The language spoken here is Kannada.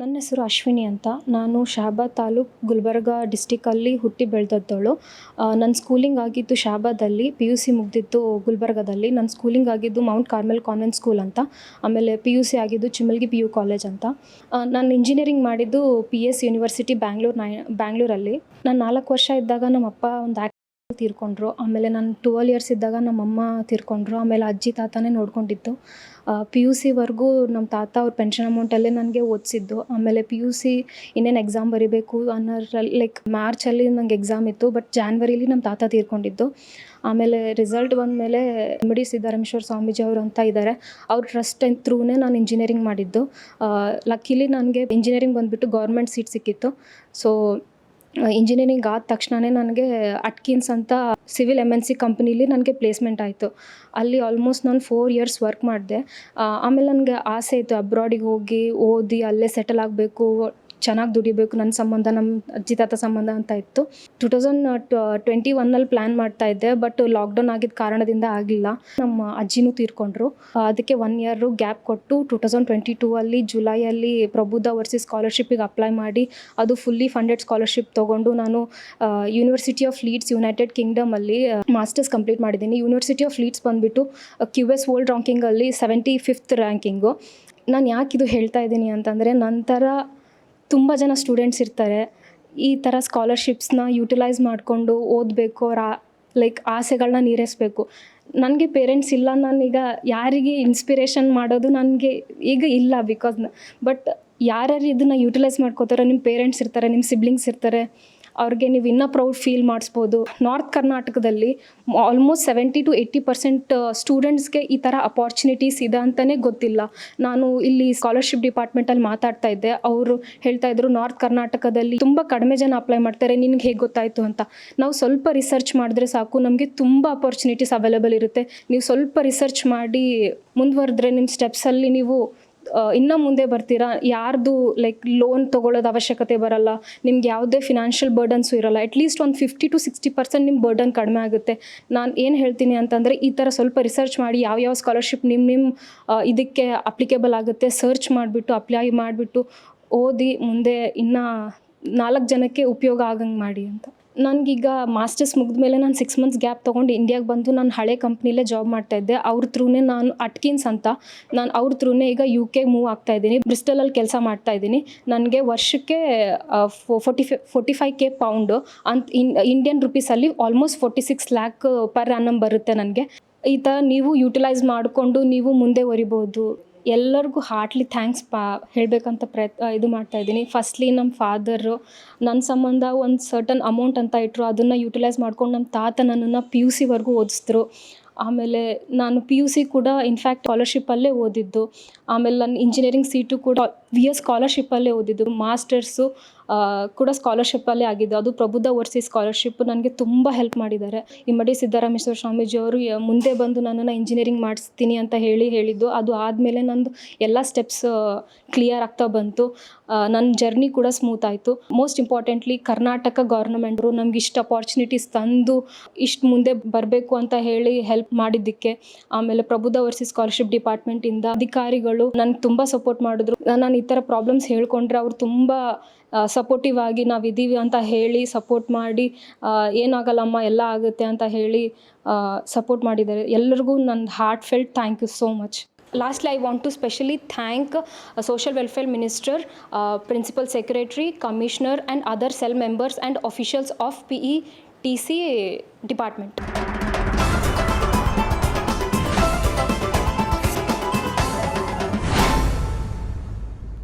ನನ್ನ ಹೆಸರು ಅಶ್ವಿನಿ ಅಂತ. ನಾನು ಶಾಬಾ ತಾಲೂಕ್ ಗುಲ್ಬರ್ಗ ಡಿಸ್ಟಿಕಲ್ಲಿ ಹುಟ್ಟಿ ಬೆಳೆದದ್ದವಳು. ನನ್ನ ಸ್ಕೂಲಿಂಗ್ ಆಗಿದ್ದು ಶಹಾಬಾದಲ್ಲಿ ಪಿ ಯು ಸಿ ಮುಗಿದಿದ್ದು ಗುಲ್ಬರ್ಗದಲ್ಲಿ. ನನ್ನ ಸ್ಕೂಲಿಂಗ್ ಆಗಿದ್ದು ಮೌಂಟ್ ಕಾರ್ಮೆಲ್ ಕಾನ್ವೆಂಟ್ ಸ್ಕೂಲ್ ಅಂತ. ಆಮೇಲೆ ಪಿ ಯು ಸಿ ಆಗಿದ್ದು ಚಿಮಲ್ಗಿ ಪಿ ಯು ಕಾಲೇಜ್ ಅಂತ. ನಾನು ಇಂಜಿನಿಯರಿಂಗ್ ಮಾಡಿದ್ದು ಪಿ ಎಸ್ ಯೂನಿವರ್ಸಿಟಿ ಬ್ಯಾಂಗ್ಳೂರ್ ನೈ ಬ್ಯಾಂಗ್ಳೂರಲ್ಲಿ ನಾನು ನಾಲ್ಕು ವರ್ಷ ಇದ್ದಾಗ ನಮ್ಮ ಅಪ್ಪ ಒಂದು ತೀರ್ಕೊಂಡ್ರು. ಆಮೇಲೆ ನಾನು ಟ್ವೆಲ್ ಇಯರ್ಸ್ ಇದ್ದಾಗ ನಮ್ಮಮ್ಮ ತೀರ್ಕೊಂಡ್ರು. ಆಮೇಲೆ ಅಜ್ಜಿ ತಾತನೇ ನೋಡ್ಕೊಂಡಿದ್ದು. ಪಿ ಯು ಸಿವರೆಗೂ ನಮ್ಮ ತಾತ ಅವ್ರ ಪೆನ್ಷನ್ ಅಮೌಂಟಲ್ಲೇ ನನಗೆ ಓದಿಸಿದ್ದು. ಆಮೇಲೆ ಪಿ ಯು ಸಿ ಇನ್ನೇನು ಎಕ್ಸಾಮ್ ಬರೀಬೇಕು ಅನ್ನೋದ್ರಲ್ಲಿ ಲೈಕ್ ಮಾರ್ಚಲ್ಲಿ ನಂಗೆ ಎಕ್ಸಾಮ್ ಇತ್ತು ಬಟ್ ಜಾನ್ವರಿಲಿ ನಮ್ಮ ತಾತ ತೀರ್ಕೊಂಡಿದ್ದು. ಆಮೇಲೆ ರಿಸಲ್ಟ್ ಬಂದಮೇಲೆ ಎಂ ಡಿ ಸಿದ್ದರಾಮೇಶ್ವರ ಸ್ವಾಮೀಜಿ ಅವರು ಅಂತ ಇದ್ದಾರೆ ಅವ್ರ ಟ್ರಸ್ಟ್ ಥ್ರೂನೇ ನಾನು ಇಂಜಿನಿಯರಿಂಗ್ ಮಾಡಿದ್ದು. ಲಕ್ಕಿಲಿ ನನಗೆ ಇಂಜಿನಿಯರಿಂಗ್ ಬಂದುಬಿಟ್ಟು ಗೌರ್ಮೆಂಟ್ ಸೀಟ್ ಸಿಕ್ಕಿತ್ತು. ಸೊ ಇಂಜಿನಿಯರಿಂಗ್ ಆದ ತಕ್ಷಣವೇ ನನಗೆ ಅಟ್ಕಿನ್ಸ್ ಅಂತ ಸಿವಿಲ್ ಎಂ ಎನ್ ಸಿ ಕಂಪ್ನೀಲಿ ನನಗೆ ಪ್ಲೇಸ್ಮೆಂಟ್ ಆಯಿತು. ಅಲ್ಲಿ ಆಲ್ಮೋಸ್ಟ್ ನಾನು ಫೋರ್ ಇಯರ್ಸ್ ವರ್ಕ್ ಮಾಡಿದೆ. ಆಮೇಲೆ ನನಗೆ ಆಸೆ ಇತ್ತು ಅಬ್ರಾಡಿಗೆ ಹೋಗಿ ಓದಿ ಅಲ್ಲೇ ಸೆಟಲ್ ಆಗಬೇಕು. ಚೆನ್ನಾಗಿ ದುಡಿಬೇಕು ನನ್ನ ಸಂಬಂಧ ನಮ್ಮ ಅಜ್ಜಿ ತಾತ ಸಂಬಂಧ ಅಂತ ಇತ್ತು. ಟು ತೌಸಂಡ್ ಟ್ವೆಂಟಿ ಒನ್ನಲ್ಲಿ ಪ್ಲ್ಯಾನ್ ಮಾಡ್ತಾ ಇದ್ದೆ ಬಟ್ ಲಾಕ್ಡೌನ್ ಆಗಿದ್ದ ಕಾರಣದಿಂದ ಆಗಲಿಲ್ಲ ನಮ್ಮ ಅಜ್ಜಿನೂ ತೀರ್ಕೊಂಡ್ರು. ಅದಕ್ಕೆ ಒನ್ ಇಯರು ಗ್ಯಾಪ್ ಕೊಟ್ಟು ಟು ತೌಸಂಡ್ ಟ್ವೆಂಟಿ ಟೂ ಅಲ್ಲಿ ಜುಲೈಯಲ್ಲಿ ಪ್ರಬುದ್ಧ ವರ್ಸಿ ಸ್ಕಾಲರ್ಶಿಪ್ಪಿಗೆ ಅಪ್ಲೈ ಮಾಡಿ, ಅದು ಫುಲ್ಲಿ ಫಂಡೆಡ್ ಸ್ಕಾಲರ್ಶಿಪ್ ತೊಗೊಂಡು ನಾನು ಯೂನಿವರ್ಸಿಟಿ ಆಫ್ ಲೀಡ್ಸ್ ಯುನೈಟೆಡ್ ಕಿಂಗ್ಡಮಲ್ಲಿ ಮಾಸ್ಟರ್ಸ್ ಕಂಪ್ಲೀಟ್ ಮಾಡಿದ್ದೀನಿ. ಯೂನಿವರ್ಸಿಟಿ ಆಫ್ ಲೀಡ್ಸ್ ಬಂದುಬಿಟ್ಟು ಕ್ಯೂ ಎಸ್ ವರ್ಲ್ಡ್ ರ್ಯಾಂಕಿಂಗಲ್ಲಿ ಸೆವೆಂಟಿ ಫಿಫ್ತ್ ರ್ಯಾಂಕಿಂಗು ನಾನು ಯಾಕೆ ಇದು ಹೇಳ್ತಾ ಇದ್ದೀನಿ ಅಂತಂದರೆ, ನಂತರ ತುಂಬ ಜನ ಸ್ಟೂಡೆಂಟ್ಸ್ ಇರ್ತಾರೆ. ಈ ಥರ ಸ್ಕಾಲರ್ಶಿಪ್ಸ್ನ ಯೂಟಿಲೈಸ್ ಮಾಡಿಕೊಂಡು ಓದಬೇಕು ಅವ್ರ ಲೈಕ್ ಆಸೆಗಳನ್ನ ನೀರೇಸ್ಬೇಕು. ನನಗೆ ಪೇರೆಂಟ್ಸ್ ಇಲ್ಲ, ನಾನೀಗ ಯಾರಿಗೆ ಇನ್ಸ್ಪಿರೇಷನ್ ಮಾಡೋದು ನನಗೆ ಈಗ ಇಲ್ಲ ಬಿಕಾಸ್ ಬಟ್ ಯಾರ್ಯಾರು ಇದನ್ನು ಯೂಟಿಲೈಸ್ ಮಾಡ್ಕೋತಾರೋ ನಿಮ್ಮ ಪೇರೆಂಟ್ಸ್ ಇರ್ತಾರೆ ನಿಮ್ಮ ಸಿಬ್ಲಿಂಗ್ಸ್ ಇರ್ತಾರೆ. ಅವ್ರಿಗೆ ನೀವು ಇನ್ನೂ ಪ್ರೌಡ್ ಫೀಲ್ ಮಾಡಿಸ್ಬೋದು. ನಾರ್ತ್ ಕರ್ನಾಟಕದಲ್ಲಿ almost seventy to eighty percent ಸ್ಟೂಡೆಂಟ್ಸ್ಗೆ ಈ ಥರ ಅಪಾರ್ಚುನಿಟೀಸ್ ಇದೆ ಅಂತಲೇ ಗೊತ್ತಿಲ್ಲ. ನಾನು ಇಲ್ಲಿ ಸ್ಕಾಲರ್ಶಿಪ್ ಡಿಪಾರ್ಟ್ಮೆಂಟಲ್ಲಿ ಮಾತಾಡ್ತಾ ಇದ್ದೆ. ಅವರು ಹೇಳ್ತಾ ಇದ್ರು ನಾರ್ತ್ ಕರ್ನಾಟಕದಲ್ಲಿ ತುಂಬ ಕಡಿಮೆ ಜನ ಅಪ್ಲೈ ಮಾಡ್ತಾರೆ, ನಿನಗೆ ಹೇಗೆ ಗೊತ್ತಾಯಿತು ಅಂತ? ನಾವು ಸ್ವಲ್ಪ ರಿಸರ್ಚ್ ಮಾಡಿದ್ರೆ ಸಾಕು, ನಮಗೆ ತುಂಬ ಅಪಾರ್ಚುನಿಟೀಸ್ ಅವೈಲೇಬಲ್ ಇರುತ್ತೆ. ನೀವು ಸ್ವಲ್ಪ ರಿಸರ್ಚ್ ಮಾಡಿ ಮುಂದುವರೆದ್ರೆ ನಿಮ್ಮ ಸ್ಟೆಪ್ಸಲ್ಲಿ ನೀವು ಇನ್ನೂ ಮುಂದೆ ಬರ್ತೀರಾ? ಯಾರ್ದು ಲೈಕ್ ಲೋನ್ ತೊಗೊಳ್ಳೋದು ಅವಶ್ಯಕತೆ ಬರಲ್ಲ. ನಿಮ್ಗೆ ಯಾವುದೇ ಫಿನಾನ್ಷಿಯಲ್ ಬರ್ಡನ್ಸು ಇರಲ್ಲ. ಅಟ್ಲೀಸ್ಟ್ ಒಂದು ಫಿಫ್ಟಿ ಟು ಸಿಕ್ಸ್ಟಿ ಪರ್ಸೆಂಟ್ ನಿಮ್ಮ ಬರ್ಡನ್ ಕಡಿಮೆ ಆಗುತ್ತೆ. ನಾನು ಏನು ಹೇಳ್ತೀನಿ ಅಂತಂದರೆ, ಈ ಥರ ಸ್ವಲ್ಪ ರಿಸರ್ಚ್ ಮಾಡಿ ಯಾವ ಯಾವ ಸ್ಕಾಲರ್ಶಿಪ್ ನಿಮ್ಮ ನಿಮ್ಮ ಇದಕ್ಕೆ ಅಪ್ಲಿಕೇಬಲ್ ಆಗುತ್ತೆ ಸರ್ಚ್ ಮಾಡಿಬಿಟ್ಟು ಅಪ್ಲೈ ಮಾಡಿಬಿಟ್ಟು, ಓದಿ ಮುಂದೆ ಇನ್ನೂ ನಾಲ್ಕು ಜನಕ್ಕೆ ಉಪಯೋಗ ಆಗಂಗೆ ಮಾಡಿ ಅಂತ. ನನಗೀಗ ಮಾಸ್ಟರ್ಸ್ ಮುಗಿದ ಮೇಲೆ ನಾನು ಸಿಕ್ಸ್ ಮಂತ್ಸ್ ಗ್ಯಾಪ್ ತೊಗೊಂಡು ಇಂಡಿಯಾಗೆ ಬಂದು ನಾನು ಹಳೆ ಕಂಪ್ನಿಲೇ ಜಾಬ್ ಮಾಡ್ತಾ ಇದ್ದೆ. ಅವ್ರ ತ್ರೂನೇ ನಾನು ಅಟ್ಕಿನ್ಸ್ ಅಂತ. ನಾನು ಅವ್ರ ಥ್ರೂನೇ ಈಗ ಯು ಕೆ ಮೂವ್ ಆಗ್ತಾ ಇದ್ದೀನಿ. ಬ್ರಿಸ್ಟಲಲ್ಲಿ ಕೆಲಸ ಮಾಡ್ತಾ ಇದ್ದೀನಿ. ನನಗೆ ವರ್ಷಕ್ಕೆ forty five forty five K pound ಅಂತ Indian ರುಪೀಸಲ್ಲಿ almost forty six lakh per annum ಬರುತ್ತೆ ನನಗೆ. ಈ ಥರ ನೀವು ಯೂಟಿಲೈಸ್ ಮಾಡಿಕೊಂಡು ನೀವು ಮುಂದೆ ಒರಿಬೋದು ಎಲ್ಲರಿಗೂ ಹಾರ್ಟ್ಲಿ ಥ್ಯಾಂಕ್ಸ್ ಪಾ, ಹೇಳಬೇಕಂತ ಪ್ರಯತ್ನ, ಇದು ಮಾಡ್ತಾ ಇದ್ದೀನಿ. ಫಸ್ಟ್ಲಿ ನಮ್ಮ ಫಾದರು ನನ್ನ ಸಂಬಂಧ ಒಂದು ಸರ್ಟನ್ ಅಮೌಂಟ್ ಅಂತ ಇಟ್ಟರು ಅದನ್ನು ಯುಟಿಲೈಸ್ ಮಾಡ್ಕೊಂಡು ನಮ್ಮ ತಾತ ನನ್ನನ್ನು ಪಿ ಯು ಸಿವರೆಗೂ ಓದಿಸಿದ್ರು. ಆಮೇಲೆ ನಾನು ಪಿ ಯು ಸಿ ಕೂಡ ಇನ್ಫ್ಯಾಕ್ಟ್ ಸ್ಕಾಲರ್ಶಿಪ್ಪಲ್ಲೇ ಓದಿದ್ದು. ಆಮೇಲೆ ನನ್ನ ಇಂಜಿನಿಯರಿಂಗ್ ಸೀಟು ಕೂಡ ವಿ ಎಸ್ ಸ್ಕಾಲರ್ಶಿಪ್ಪಲ್ಲೇ ಓದಿದ್ದು ಮಾಸ್ಟರ್ಸು ಕೂಡ ಸ್ಕಾಲರ್ಶಿಪ್ಪಲ್ಲೇ ಆಗಿದ್ದು. ಅದು ಪ್ರಬುದ್ಧ ಓರ್ಸಿ ಸ್ಕಾಲರ್ಶಿಪ್ ನನಗೆ ತುಂಬ ಹೆಲ್ಪ್ ಮಾಡಿದ್ದಾರೆ. ಇಮ್ಮಡಿ ಸಿದ್ದರಾಮೇಶ್ವರ ಸ್ವಾಮೀಜಿ ಅವರು ಮುಂದೆ ಬಂದು ನನ್ನನ್ನು ಇಂಜಿನಿಯರಿಂಗ್ ಮಾಡಿಸ್ತೀನಿ ಅಂತ ಹೇಳಿ ಹೇಳಿದ್ದು. ಅದು ಆದಮೇಲೆ ನಂದು ಎಲ್ಲ ಸ್ಟೆಪ್ಸ್ ಕ್ಲಿಯರ್ ಆಗ್ತಾ ಬಂತು. ನನ್ನ ಜರ್ನಿ ಕೂಡ ಸ್ಮೂತ್ ಆಯಿತು. ಮೋಸ್ಟ್ ಇಂಪಾರ್ಟೆಂಟ್ಲಿ ಕರ್ನಾಟಕ ಗೌರ್ನಮೆಂಟ್ರು ನಮ್ಗೆ ಇಷ್ಟು ಅಪಾರ್ಚುನಿಟೀಸ್ ತಂದು, ಇಷ್ಟು ಮುಂದೆ ಬರಬೇಕು ಅಂತ ಹೇಳಿ ಹೆಲ್ಪ್ ಮಾಡಿದ್ದಕ್ಕೆ, ಆಮೇಲೆ ಪ್ರಬುದ್ಧ ವರ್ಸಿ ಸ್ಕಾಲರ್ಶಿಪ್ ಡಿಪಾರ್ಟ್ಮೆಂಟಿಂದ ಅಧಿಕಾರಿಗಳು ನನಗೆ ತುಂಬ ಸಪೋರ್ಟ್ ಮಾಡಿದ್ರು. ನಾನು ಈ ಥರ ಪ್ರಾಬ್ಲಮ್ಸ್ ಹೇಳ್ಕೊಂಡ್ರೆ ಅವ್ರು ತುಂಬ ಸಪೋರ್ಟಿವ್ ಆಗಿ ನಾವು ಇದ್ದೀವಿ ಅಂತ ಹೇಳಿ ಸಪೋರ್ಟ್ ಮಾಡಿ ಏನಾಗಲ್ಲಮ್ಮ ಎಲ್ಲ ಆಗುತ್ತೆ ಅಂತ ಹೇಳಿ ಸಪೋರ್ಟ್ ಮಾಡಿದ್ದಾರೆ. ಎಲ್ಲರಿಗೂ ನನ್ನ heart felt thank you so much lastly I want to specially thank social welfare minister principal secretary commissioner and other cell members and officials of P E T C department